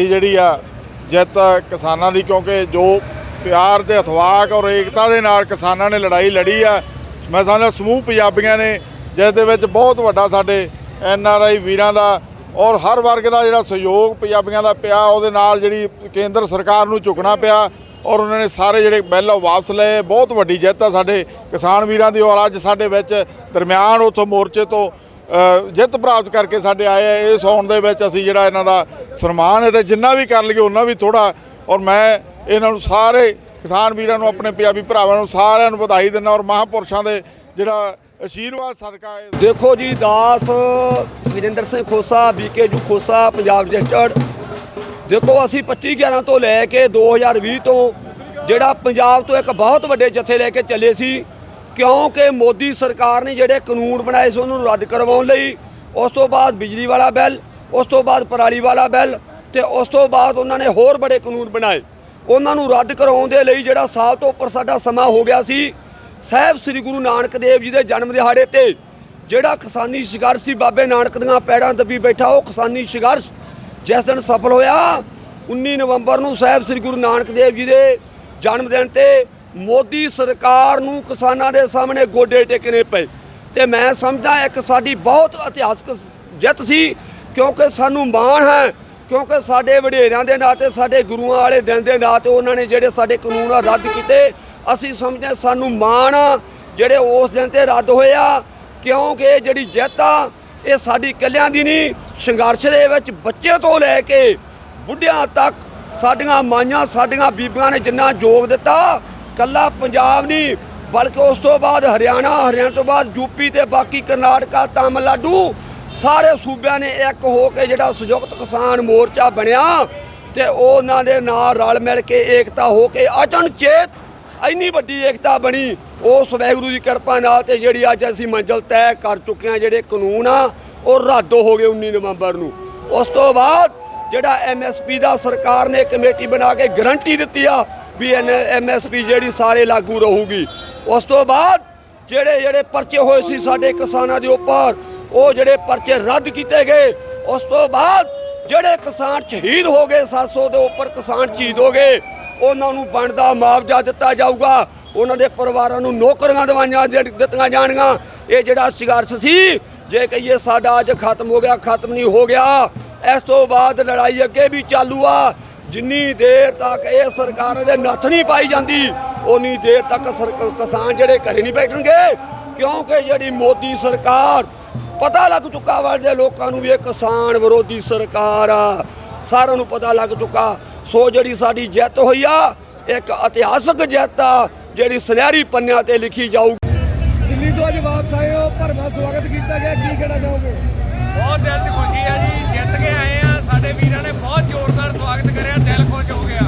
ਵੱਡੀ ਜਿਹੜੀ ਆ ਜਿੱਤ ਕਿਸਾਨਾਂ ਦੀ, ਕਿਉਂਕਿ ਜੋ ਪਿਆਰ ਤੇ ਅਥਵਾਕ ਔਰ ਏਕਤਾ ਦੇ ਨਾਲ ਕਿਸਾਨਾਂ ਨੇ ਲੜਾਈ ਲੜੀ ਆ, ਮੈਂ ਸਮਝਦਾ ਸਮੂਹ ਪੰਜਾਬੀਆਂ ਨੇ, ਜਿਸ ਦੇ ਵਿੱਚ ਬਹੁਤ ਵੱਡਾ ਸਾਡੇ ਐਨ ਆਰ ਆਈ ਵੀਰਾਂ ਦਾ ਔਰ ਹਰ ਵਰਗ ਦਾ ਜਿਹੜਾ ਸਹਿਯੋਗ ਪੰਜਾਬੀਆਂ ਦਾ ਪਿਆ, ਉਹਦੇ ਨਾਲ ਜਿਹੜੀ ਕੇਂਦਰ ਸਰਕਾਰ ਨੂੰ ਝੁਕਣਾ ਪਿਆ ਔਰ ਉਹਨਾਂ ਨੇ ਸਾਰੇ ਜਿਹੜੇ ਬਿੱਲ ਉਹ ਵਾਪਸ ਲਏ। ਬਹੁਤ ਵੱਡੀ ਜਿੱਤ ਆ ਸਾਡੇ ਕਿਸਾਨ ਵੀਰਾਂ ਦੀ ਔਰ ਅੱਜ ਸਾਡੇ ਵਿੱਚ ਦਰਮਿਆਨ ਉਥੋਂ ਮੋਰਚੇ ਤੋਂ ਜਿੱਤ ਪ੍ਰਾਪਤ ਕਰਕੇ ਸਾਡੇ ਆਏ ਆ, ਇਸ ਆਉਣ ਦੇ ਵਿੱਚ ਅਸੀਂ ਜਿਹੜਾ ਇਹਨਾਂ ਦਾ ਸਨਮਾਨ ਹੈ ਤੇ ਜਿੰਨਾ ਵੀ ਕਰ ਲਈਏ ਉਹਨਾਂ ਵੀ ਥੋੜਾ ਔਰ ਮੈਂ ਇਹਨਾਂ ਨੂੰ ਸਾਰੇ ਕਿਸਾਨ ਵੀਰਾਂ ਨੂੰ, ਆਪਣੇ ਪੰਜਾਬੀ ਭਰਾਵਾਂ ਨੂੰ ਸਾਰਿਆਂ ਨੂੰ ਵਧਾਈ ਦਿੰਦਾ ਔਰ ਮਹਾਂਪੁਰਸ਼ਾਂ ਦੇ ਜਿਹੜਾ ਅਸ਼ੀਰਵਾਦ ਸਦਕਾ ਦੇਖੋ ਜੀ, ਦਾਸ ਸੁਰਿੰਦਰ ਸਿੰਘ ਖੋਸਾ ਬੀਕੇ ਜੂ ਖੋਸਾ, ਪੰਜਾਬ ਰਜਿਸਟਰਡ ਦੇਖੋ, ਅਸੀਂ 25 11 ਤੋਂ ਲੈ ਕੇ 2020 ਤੋਂ ਜਿਹੜਾ ਪੰਜਾਬ ਤੋਂ ਇੱਕ ਬਹੁਤ ਵੱਡੇ ਜਥੇ ਲੈ ਕੇ ਚੱਲੇ ਸੀ ਕਿਉਂਕਿ ਮੋਦੀ ਸਰਕਾਰ ਨੇ ਜਿਹੜੇ ਕਾਨੂੰਨ ਬਣਾਏ ਸੀ, ਉਹਨੂੰ ਰੱਦ ਕਰਵਾਉਣ ਲਈ, ਉਸ ਤੋਂ ਬਾਅਦ ਬਿਜਲੀ ਵਾਲਾ ਬਿੱਲ, ਉਸ ਤੋਂ ਬਾਅਦ ਪਰਾਲੀ ਵਾਲਾ ਬਿੱਲ ਤੇ ਉਸ ਤੋਂ ਬਾਅਦ ਉਹਨਾਂ ਨੇ ਹੋਰ ਬੜੇ ਕਾਨੂੰਨ ਬਣਾਏ। ਉਹਨਾਂ ਨੂੰ ਰੱਦ ਕਰਾਉਣ ਦੇ ਲਈ ਜਿਹੜਾ ਸਾਲ ਤੋਂ ਉੱਪਰ ਸਾਡਾ ਸਮਾਂ ਹੋ ਗਿਆ ਸੀ, ਸਾਹਿਬ ਸ੍ਰੀ ਗੁਰੂ ਨਾਨਕ ਦੇਵ ਜੀ ਦੇ ਜਨਮ ਦਿਹਾੜੇ ਤੇ ਜਿਹੜਾ ਕਿਸਾਨੀ ਸੰਘਰਸ਼ ਸੀ, ਬਾਬੇ ਨਾਨਕ ਦੀਆਂ ਪੈੜਾਂ ਦੱਬੀ ਬੈਠਾ, ਉਹ ਕਿਸਾਨੀ ਸੰਘਰਸ਼ ਜਿਸ ਦਿਨ ਸਫਲ ਹੋਇਆ 19 ਨਵੰਬਰ ਨੂੰ ਸਾਹਿਬ ਸ੍ਰੀ ਗੁਰੂ ਨਾਨਕ ਦੇਵ ਜੀ ਦੇ ਜਨਮ ਦਿਨ ਤੇ ਮੋਦੀ ਸਰਕਾਰ ਨੂੰ ਕਿਸਾਨਾਂ ਦੇ ਸਾਹਮਣੇ ਗੋਡੇ ਟੇਕਣੇ ਪਏ। ਤੇ ਮੈਂ ਸਮਝਦਾ ਇੱਕ ਸਾਡੀ ਬਹੁਤ ਇਤਿਹਾਸਕ ਜਿੱਤ ਸੀ, ਕਿਉਂਕਿ ਸਾਨੂੰ ਮਾਣ ਹੈ, ਕਿਉਂਕਿ ਸਾਡੇ ਵਡੇਰਿਆਂ ਦੇ ਨਾਂ ਤੇ, ਸਾਡੇ ਗੁਰੂਆਂ ਵਾਲੇ ਦਿਨ ਦੇ ਨਾਂ ਤੇ ਉਹਨਾਂ ਨੇ ਜਿਹੜੇ ਸਾਡੇ ਕਾਨੂੰਨ ਆ ਰੱਦ ਕੀਤੇ। ਅਸੀਂ ਸਮਝਦੇ ਹਾਂ ਸਾਨੂੰ ਮਾਣ ਆ, ਜਿਹੜੇ ਉਸ ਦਿਨ ਤੇ ਰੱਦ ਹੋਏ ਆ, ਕਿਉਂਕਿ ਜਿਹੜੀ ਜਿੱਤ ਆ, ਇਹ ਸਾਡੀ ਇਕੱਲਿਆਂ ਦੀ ਨਹੀਂ, ਸੰਘਰਸ਼ ਦੇ ਵਿੱਚ ਬੱਚੇ ਤੋਂ ਲੈ ਕੇ ਬੁੱਢਿਆਂ ਤੱਕ ਸਾਡੀਆਂ ਮਾਈਆਂ, ਸਾਡੀਆਂ ਬੀਬੀਆਂ ਨੇ ਜਿੰਨਾ ਯੋਗ ਦਿੱਤਾ ਕੱਲਾ ਪੰਜਾਬ ਨਹੀਂ, ਬਲਕਿ ਉਸ ਤੋਂ ਬਾਅਦ ਹਰਿਆਣਾ ਹਰਿਆਣਾ ਤੋਂ ਬਾਅਦ ਯੂਪੀ ਤੇ ਬਾਕੀ ਕਰਨਾਟਕਾ, ਤਾਮਿਲਨਾਡੂ, ਸਾਰੇ ਸੂਬਿਆਂ ਨੇ ਇੱਕ ਹੋ ਕੇ ਜਿਹੜਾ ਸੰਯੁਕਤ ਕਿਸਾਨ ਮੋਰਚਾ ਬਣਿਆ ਤੇ ਉਹਨਾਂ ਦੇ ਨਾਲ ਰਲ ਮਿਲ ਕੇ ਏਕਤਾ ਹੋ ਕੇ ਅਚਨਚੇਤ ਇੰਨੀ ਵੱਡੀ ਏਕਤਾ ਬਣੀ। ਉਸ ਵਾਹਿਗੁਰੂ ਦੀ ਕਿਰਪਾ ਨਾਲ ਤੇ ਜਿਹੜੀ ਅੱਜ ਅਸੀਂ ਮੰਜ਼ਲ ਤੈਅ ਕਰ ਚੁੱਕੇ ਹਾਂ, ਜਿਹੜੇ ਕਾਨੂੰਨ ਆ, ਉਹ ਰੱਦ ਹੋ ਗਏ 19 ਨਵੰਬਰ ਨੂੰ। ਉਸ ਤੋਂ ਬਾਅਦ ਜਿਹੜਾ ਐਮਐਸਪੀ ਦਾ ਸਰਕਾਰ ਨੇ ਕਮੇਟੀ ਬਣਾ ਕੇ ਗਰੰਟੀ ਦਿੱਤੀ ਆ ਵੀ ਐਮਐਸਪੀ ਜਿਹੜੀ ਸਾਰੇ ਲਾਗੂ ਰਹੂਗੀ। ਉਸ ਤੋਂ ਬਾਅਦ ਜਿਹੜੇ ਜਿਹੜੇ ਪਰਚੇ ਹੋਏ ਸੀ ਸਾਡੇ ਕਿਸਾਨਾਂ ਦੇ ਉੱਪਰ, ਉਹ ਜਿਹੜੇ ਪਰਚੇ ਰੱਦ ਕੀਤੇ ਗਏ। ਉਸ ਤੋਂ ਬਾਅਦ ਜਿਹੜੇ ਕਿਸਾਨ ਸ਼ਹੀਦ ਹੋ ਗਏ 700 ਦੇ ਉੱਪਰ ਕਿਸਾਨ ਸ਼ਹੀਦ ਹੋ ਗਏ, ਉਹਨਾਂ ਨੂੰ ਬਣਦਾ ਮੁਆਵਜ਼ਾ ਦਿੱਤਾ ਜਾਊਗਾ। ਉਹਨਾਂ ਦੇ ਪਰਿਵਾਰਾਂ ਨੂੰ ਨੌਕਰੀਆਂ ਦਵਾਈਆਂ ਦਿੱਤੀਆਂ ਜਾਣਗੀਆਂ। ਇਹ ਜਿਹੜਾ ਸੰਘਰਸ਼ ਸੀ, ਜੇ ਕਹੀਏ ਸਾਡਾ ਅੱਜ ਖਤਮ ਹੋ ਗਿਆ, ਖਤਮ ਨਹੀਂ ਹੋ ਗਿਆ। ਇਸ ਤੋਂ ਬਾਅਦ ਲੜਾਈ ਅੱਗੇ ਵੀ ਚਾਲੂ ਆ। ਜਿੰਨੀ ਦੇਰ ਤੱਕ ਇਹ ਸਰਕਾਰਾਂ ਦੇ ਨੱਥ ਨਹੀਂ ਪਾਈ ਜਾਂਦੀ ਉਨੀ ਦੇਰ ਤੱਕ ਕਿਸਾਨ ਜਿਹੜੇ ਘਰੇ ਨਹੀਂ ਬੈਠਣਗੇ। ਕਿਉਂਕਿ ਜਿਹੜੀ ਮੋਦੀ ਸਰਕਾਰ ਪਤਾ ਲੱਗ ਚੁੱਕਾ ਵਾ ਦੇ ਲੋਕਾਂ ਨੂੰ ਵੀ ਇਹ ਕਿਸਾਨ ਵਿਰੋਧੀ ਸਰਕਾਰ ਆ। ਸਾਰਿਆਂ ਨੂੰ ਪਤਾ ਲੱਗ ਚੁੱਕਾ। ਸੋ ਜਿਹੜੀ ਸਾਡੀ ਜਿੱਤ ਹੋਈ ਆ ਇੱਕ ਇਤਿਹਾਸਕ ਜਿੱਤ ਆ ਜਿਹੜੀ ਸੁਨਹਿਰੀ ਪੰਨਿਆਂ ਤੇ ਲਿਖੀ ਜਾਊ। ਦਿੱਲੀ ਤੋਂ ਅੱਜ ਵਾਪਸ ਆਏ ਹੋ ਭਰਵਾਂ ਸਵਾਗਤ ਕੀਤਾ ਗਿਆ ਕੀ ਕਹਿਣਾ ਚਾਹੋਗੇ? ਬਹੁਤ ਦਿਲ 'ਚ ਖੁਸ਼ੀ ਹੈ ਜੀ ਜਿੱਤ ਕੇ ਆਏ ਆ। ਸਾਡੇ ਵੀਰਾਂ ਨੇ ਬਹੁਤ ਜ਼ੋਰਦਾਰ ਸਵਾਗਤ ਕਰਿਆ ਦਿਲ ਖੁਸ਼ ਹੋ ਗਿਆ।